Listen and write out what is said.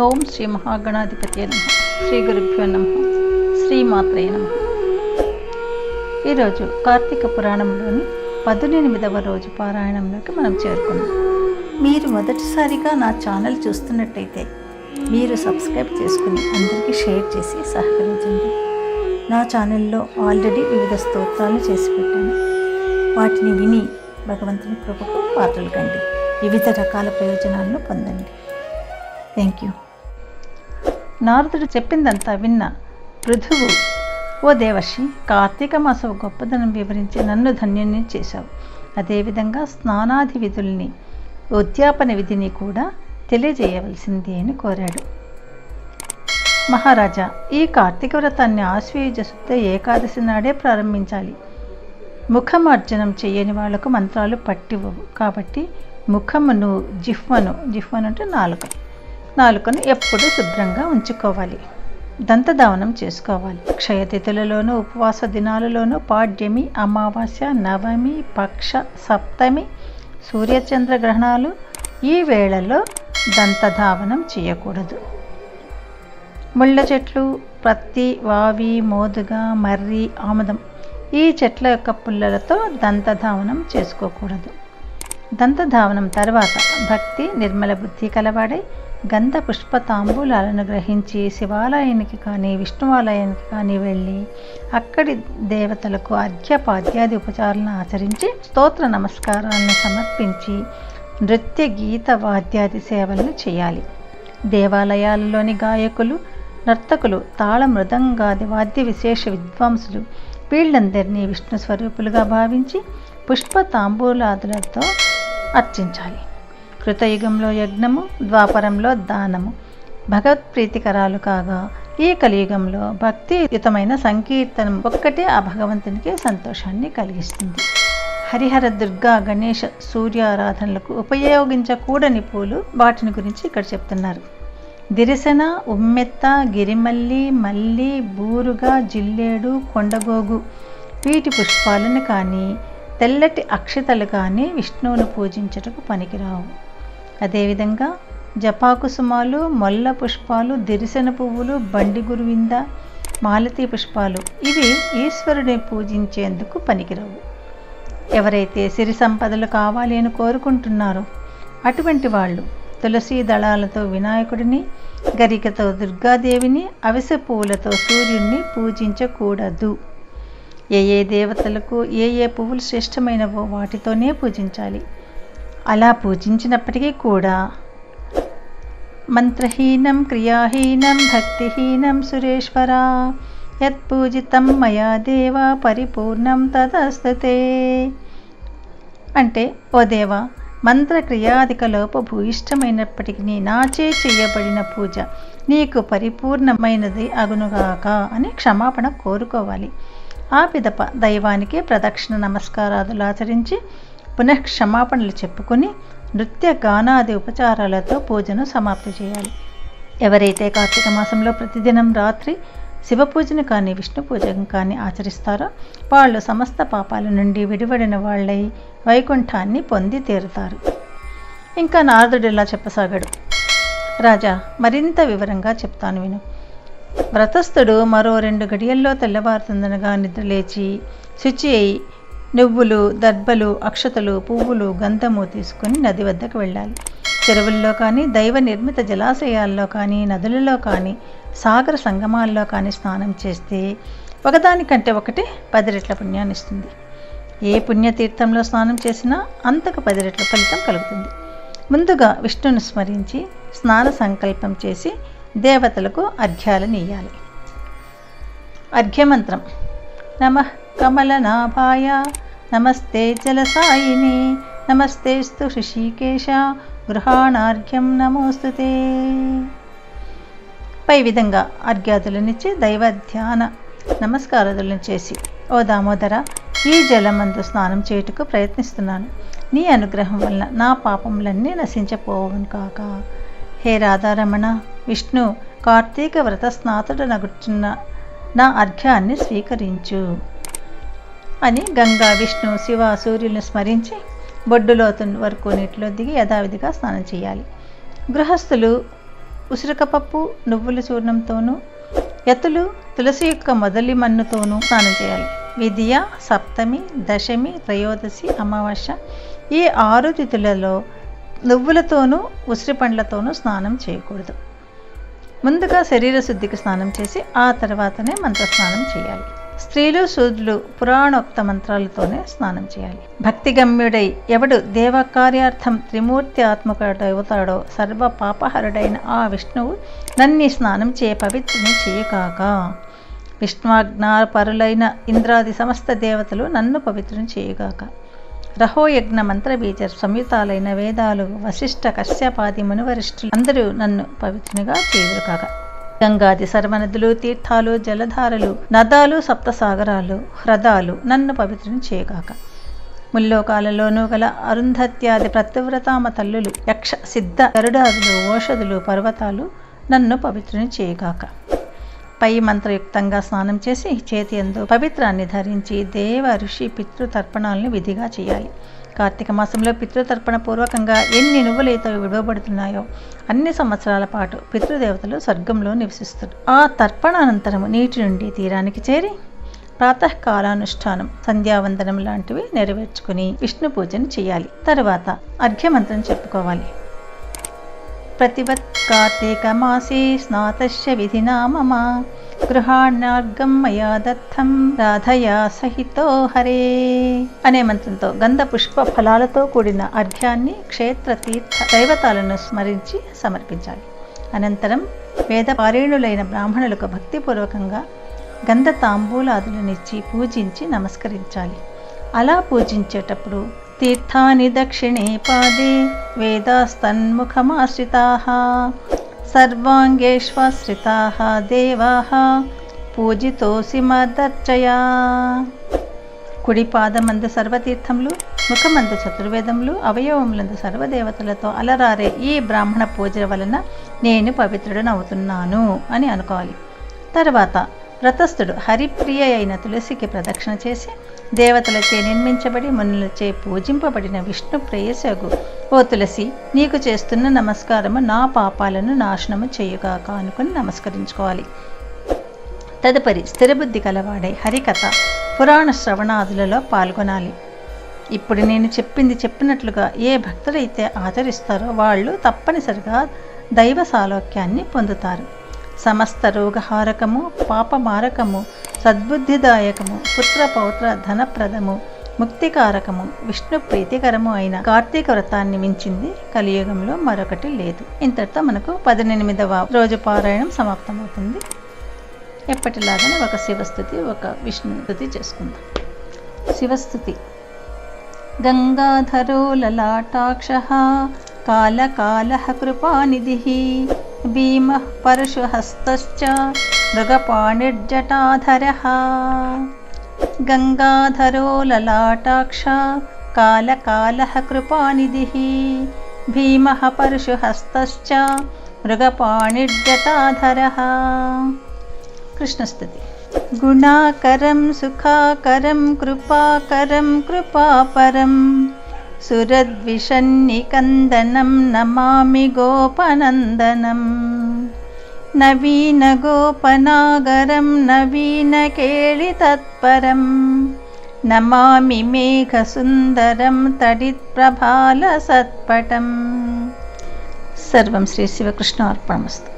ఓం శ్రీ మహాగణాధిపతి నమ. శ్రీ గురుభ్యో నమ. శ్రీమాత్రయ నమ. ఈరోజు కార్తీక పురాణంలోని పదునెనిమిదవ రోజు పారాయణంలోకి మనం చేరుకున్నాం మీరు మొదటిసారిగా నా ఛానల్ చూస్తున్నట్టయితే మీరు సబ్స్క్రైబ్ చేసుకుని అందరికీ షేర్ చేసి సహకరించండి. నా ఛానల్లో ఆల్రెడీ వివిధ స్తోత్రాలు చేసి పెట్టాను. వాటిని విని భగవంతుని కృపకు పాత్రలు కండి. వివిధ రకాల ప్రయోజనాలను పొందండి. Thank you. నారదుడు చెప్పిందంతా విన్న పృథువు ఓ దేవర్షి కార్తీక మాసం గొప్పదనం వివరించి నన్ను ధన్యుని చేశావు. అదేవిధంగా స్నానాది విధుల్ని ఉద్యాపన విధిని కూడా తెలియజేయవలసింది అని కోరాడు. మహారాజా ఈ కార్తీక వ్రతాన్ని ఆశ్వయుజ శుద్ధ ఏకాదశి నాడే ప్రారంభించాలి. ముఖమార్జనం చేయని వాళ్ళకు మంత్రాలు పట్టివ్వవు. కాబట్టి ముఖమును జిహ్వను జిహ్వను అంటే నాలుగు నాలుకను ఎప్పుడూ శుభ్రంగా ఉంచుకోవాలి. దంతదావనం చేసుకోవాలి. క్షయతిథులలోనూ ఉపవాస దినాలలోనూ పాడ్యమి అమావాస్య నవమి పక్ష సప్తమి సూర్యచంద్ర గ్రహణాలు ఈ వేళలో దంతధావనం చేయకూడదు. ముళ్ళ చెట్లు ప్రత్తి వావి మోదుగ మర్రి ఆముదం ఈ చెట్ల యొక్క పుల్లలతో దంతధావనం చేసుకోకూడదు. దంతధావనం తర్వాత భక్తి నిర్మల బుద్ధి కలవాడై గంధ పుష్ప తాంబూలాలను గ్రహించి శివాలయానికి కానీ విష్ణువాలయానికి కానీ వెళ్ళి అక్కడి దేవతలకు అర్ఘ్యపాద్యాది ఉపచారాలను ఆచరించి స్తోత్ర నమస్కారాలను సమర్పించి నృత్య గీత వాద్యాది సేవలను చేయాలి. దేవాలయాలలోని గాయకులు నర్తకులు తాళ మృదంగాది వాద్య విశేష విద్వాంసులు వీళ్ళందరినీ విష్ణు స్వరూపులుగా భావించి పుష్ప తాంబూలాదులతో అర్చించాలి. కృతయుగంలో యజ్ఞము ద్వాపరంలో దానము. భగవత్ప్రీతికరాలు కాగా ఈ కలియుగంలో భక్తియుతమైన సంకీర్తనం ఒక్కటే ఆ భగవంతునికి సంతోషాన్ని కలిగిస్తుంది. హరిహర దుర్గా గణేష సూర్యారాధనలకు ఉపయోగించకూడని పూలు వాటిని గురించి ఇక్కడ చెప్తున్నారు. దిరిసెన ఉమ్మెత్త గిరిమల్లి మల్లి బూరుగా జిల్లేడు కొండగోగు వీటి పుష్పాలను కానీ తెల్లటి అక్షతలు కానీ విష్ణువును పూజించుటకు పనికిరావు. అదేవిధంగా జపాకుసుమాలు మొల్ల పుష్పాలు దిరిసెన పువ్వులు బండి గురువింద మాలతీ పుష్పాలు ఇవి ఈశ్వరుని పూజించేందుకు పనికిరావు. ఎవరైతే సిరి సంపదలు కావాలి అని కోరుకుంటున్నారో అటువంటి వాళ్ళు తులసీ దళాలతో వినాయకుడిని గరికతో దుర్గాదేవిని అవిసె పువ్వులతో సూర్యుడిని పూజించకూడదు. ఏ ఏ దేవతలకు ఏ ఏ పువ్వులు శ్రేష్టమైనవో వాటితోనే పూజించాలి. అలా పూజించినప్పటికీ కూడా మంత్రహీనం క్రియాహీనం భక్తిహీనం సురేశ్వర యత్పూజితం మయా దేవ పరిపూర్ణం తదస్తుతే. అంటే ఓ దేవా మంత్ర లోప భూయిష్టమైనప్పటికీ నాచే చేయబడిన పూజ నీకు పరిపూర్ణమైనది అగునుగాక అని క్షమాపణ కోరుకోవాలి. ఆ పిదప దైవానికి ప్రదక్షిణ నమస్కారాదులు ఆచరించి పునః క్షమాపణలు చెప్పుకొని నృత్య గానాది ఉపచారాలతో పూజను సమాప్తి చేయాలి. ఎవరైతే కార్తీక మాసంలో ప్రతిదినం రాత్రి శివ పూజను కానీ విష్ణు పూజను కానీ ఆచరిస్తారో వాళ్ళు సమస్త పాపాల నుండి విడివడిన వాళ్ళై వైకుంఠాన్ని పొంది తీరుతారు. ఇంకా నారదుడు ఇలా చెప్పసాగాడు. రాజా మరింత వివరంగా చెప్తాను విను. వ్రతస్థుడు మరో రెండు గడియల్లో తెల్లవారుతుందనగా నిద్రలేచి శుచి అయి నువ్వులు దర్భలు అక్షతలు పువ్వులు గంధము తీసుకుని నది వద్దకు వెళ్ళాలి. చెరువుల్లో కానీ దైవ నిర్మిత జలాశయాల్లో కానీ నదులలో కానీ సాగర సంగమాల్లో కానీ స్నానం చేస్తే ఒకదానికంటే ఒకటి పది రెట్ల పుణ్యాన్ని ఇస్తుంది. ఏ పుణ్యతీర్థంలో స్నానం చేసినా అంతకు పది రెట్ల ఫలితం కలుగుతుంది. ముందుగా విష్ణును స్మరించి స్నాన సంకల్పం చేసి దేవతలకు అర్ఘ్యాలను ఇయ్యాలి. అర్ఘ్యమంత్రం. నమ కమలనాభాయ నమస్తే జలసాయిని నమస్తేస్తు హృషికేశ గృహాణార్ఘ్యం నమోస్తుతే. పై విధంగా అర్ఘ్యాదులనిచ్చి దైవ ధ్యాన నమస్కారాదులను చేసి ఓ దామోదర ఈ జలమందు స్నానం చేయుటకు ప్రయత్నిస్తున్నాను. నీ అనుగ్రహం వలన నా పాపములన్నీ నశించపోవను కాక. హే రాధారమణ విష్ణు కార్తీక వ్రత స్నాతుడు నగుచున్న నా అర్ఘ్యాన్ని స్వీకరించు. అని గంగా విష్ణు శివ సూర్యులను స్మరించి బొడ్డులోతు వరకు నీటిలో దిగి యథావిధిగా స్నానం చేయాలి. గృహస్థులు ఉసిరికపప్పు నువ్వుల చూర్ణంతోనూ ఎతులు తులసి యొక్క మొదలి మన్నుతోనూ స్నానం చేయాలి. విద్య సప్తమి దశమి త్రయోదశి అమావాస్య ఈ ఆరు తిథులలో నువ్వులతోనూ ఉసిరి పండ్లతోనూ స్నానం చేయకూడదు. ముందుగా శరీర శుద్ధికి స్నానం చేసి ఆ తర్వాతనే మంత్రస్నానం చేయాలి. స్త్రీలు శూద్రులు పురాణోక్త మంత్రాలతోనే స్నానం చేయాలి. భక్తి గమ్యుడై ఎవడు దేవకార్యార్థం త్రిమూర్తి ఆత్మకుడవుతాడో సర్వ పాపహరుడైన ఆ విష్ణువు నన్ని స్నానం చేయ పవిత్రని చేయకాక విష్ణువాజ్ఞాపరులైన ఇంద్రాది సమస్త దేవతలు నన్ను పవిత్రం చేయగాక. రహోయజ్ఞ మంత్రబీజ సంయుతాలైన వేదాలు వశిష్ఠ కశ్యపాది మునివరిష్ఠులు అందరూ నన్ను పవిత్రునిగా చేయురు కాక గంగాది సర్వనదులు తీర్థాలు జలధారలు నదాలు సప్తసాగరాలు హ్రదాలు నన్ను పవిత్రుని చేయగాక. ముల్లోకాలలోనూ గల అరుంధత్యాది ప్రతివ్రతామ తల్లులు యక్ష సిద్ధ గరుడాదులు ఓషధులు పర్వతాలు నన్ను పవిత్రుని చేయగాక. పై మంత్రయుక్తంగా స్నానం చేసి చేతి ఎందు పవిత్రాన్ని ధరించి దేవ ఋషి పితృతర్పణాలను విధిగా చేయాలి. కార్తీక మాసంలో పితృతర్పణ పూర్వకంగా ఎన్ని నువ్వులైతే విడవబడుతున్నాయో అన్ని సంవత్సరాల పాటు పితృదేవతలు స్వర్గంలో నివసిస్తారు ఆ తర్పణానంతరం నీటి నుండి తీరానికి చేరి ప్రాతకాలానుష్ఠానం సంధ్యావందనం లాంటివి నెరవేర్చుకుని విష్ణు పూజను చేయాలి. తరువాత అర్ఘ్యమంత్రం చెప్పుకోవాలి. प्रतिवत् कार्तीकमासे स्नातस्य विधिना मम గృహాణార్గం మయా దత్తం రాధయా సహితో హరే అనే మంత్రంతో గంధ పుష్ప ఫలాలతో కూడిన అర్ఘ్యాన్ని క్షేత్ర తీర్థ దైవతాలను స్మరించి సమర్పించాలి అనంతరం వేద పారేణులైన బ్రాహ్మణులకు భక్తిపూర్వకంగా గంధ తాంబూలాదులనిచ్చి పూజించి నమస్కరించాలి అలా పూజించేటప్పుడు తీర్థాని దక్షిణే పాదే వేదాస్తన్ముఖమాశ్రితాः సర్వాంగేష్వాశ్రితాः దేవాः పూజితోసి మదర్చయా కుడి పాదమందు సర్వతీర్థములు ముఖమందు చతుర్వేదములు అవయవములందు సర్వదేవతలతో అలరారే ఈ బ్రాహ్మణ పూజ వలన నేను పవిత్రుడనవుతున్నాను అని అనుకోవాలి. తర్వాత వ్రతస్థుడు హరిప్రియ అయిన తులసికి ప్రదక్షిణ చేసి దేవతలచే నిర్మించబడి మునులచే పూజింపబడిన విష్ణు ప్రేయసగు. ఓ తులసి నీకు చేస్తున్న నమస్కారము నా పాపాలను నాశనము చేయుగాక అనుకుని నమస్కరించుకోవాలి. తదుపరి స్థిరబుద్ధి కలవాడై హరికథ పురాణ శ్రవణాదులలో పాల్గొనాలి. ఇప్పుడు నేను చెప్పింది చెప్పినట్లుగా ఏ భక్తులైతే ఆచరిస్తారో వాళ్ళు తప్పనిసరిగా దైవ సాలోక్యాన్ని పొందుతారు. సమస్త రోగహారకము పాపమారకము సద్బుద్ధిదాయకము పుత్ర పౌత్ర ధనప్రదము ముక్తికారకము విష్ణు ప్రీతికరము అయిన కార్తీక వ్రతాన్ని మించింది కలియుగంలో మరొకటి లేదు ఇంతటితో మనకు పద్దెనిమిదవ రోజు పారాయణం సమాప్తమవుతుంది ఎప్పటిలాగానే ఒక శివస్థుతి ఒక విష్ణుస్థుతి చేసుకుందాం శివస్థుతి గంగాధరో లలాటాక్ష కాలకాలः कृपानिधिः भीमः परशुहस्तश्च मृगपाणिर्जटाधरः। गङ्गाधरो ललाटाक्ष कालकालः कृपानिधिः। भीमः परशुहस्तश्च मृगपाणिर्जटाधरः। कृष्णस्तुति। गुणाकरं सुखाकरं कृपाकरं कृपापरम् सुरद्विषन्निकन्दनं नमामि गोपनन्दनम् नवीनगोपनागरं नवीनकेळितत्परं नमामि मेघसुन्दरं तडित्प्रभालसत्पटम् सर्वं श्रीशिवकृष्णार्पणमस्तु